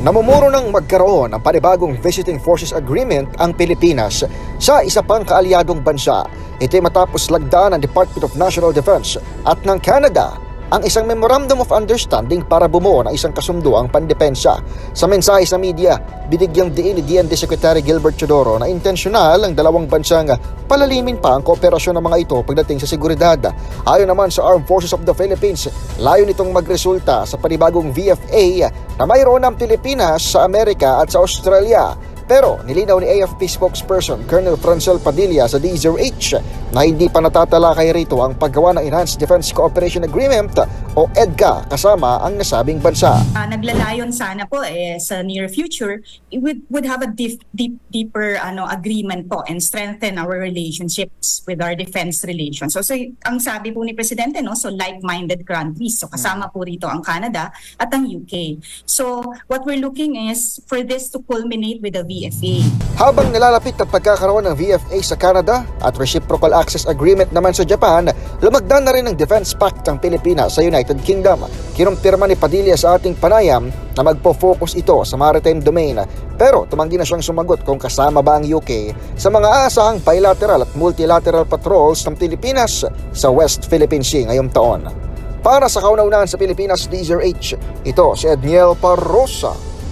Namumuro ng magkaroon ng panibagong Visiting Forces Agreement ang Pilipinas sa isa pang kaalyadong bansa. Ito'y matapos lagdaan ng Department of National Defense at ng Canada ang isang Memorandum of Understanding para bumuo ng isang kasunduang pandepensa. Sa mensahe sa media, binigyang diin ni DND Secretary Gilbert Chodoro na intensyonal ang dalawang bansang palalimin pa ang kooperasyon ng mga ito pagdating sa seguridad. Ayon naman sa Armed Forces of the Philippines, layo nitong magresulta sa panibagong VFA na mayroon ng Pilipinas sa Amerika at sa Australia. Pero nilinaw ni AFP spokesperson Colonel Francel Padilla sa DZRH na hindi pa natatalakay rito ang paggawa ng Enhanced Defense Cooperation Agreement o EDCA kasama ang nasabing bansa. Ah, naglalayon sana po eh, sa near future, would, would have a deep, deep, deeper ano, agreement po and strengthen our relationships with our defense relations. So, so ang sabi po ni Presidente, no, so like-minded countries. So kasama po rito ang Canada at ang UK. So what we're looking is for this to culminate with the VFA. Habang nalalapit ang pagkakaroon ng VFA sa Canada at Reciprocal Access Agreement naman sa Japan, lumagdan na rin ang Defense Pact ang Pilipinas sa United Kingdom. Kinumpirma ni Padilla sa ating panayam na magpo-focus ito sa maritime domain pero tumanggi na siyang sumagot kung kasama ba ang UK sa mga aasahang bilateral at multilateral patrols ng Pilipinas sa West Philippine Sea ngayong taon. Para sa kauna-unahan sa Pilipinas DZRH, ito si Edniel Parrosa.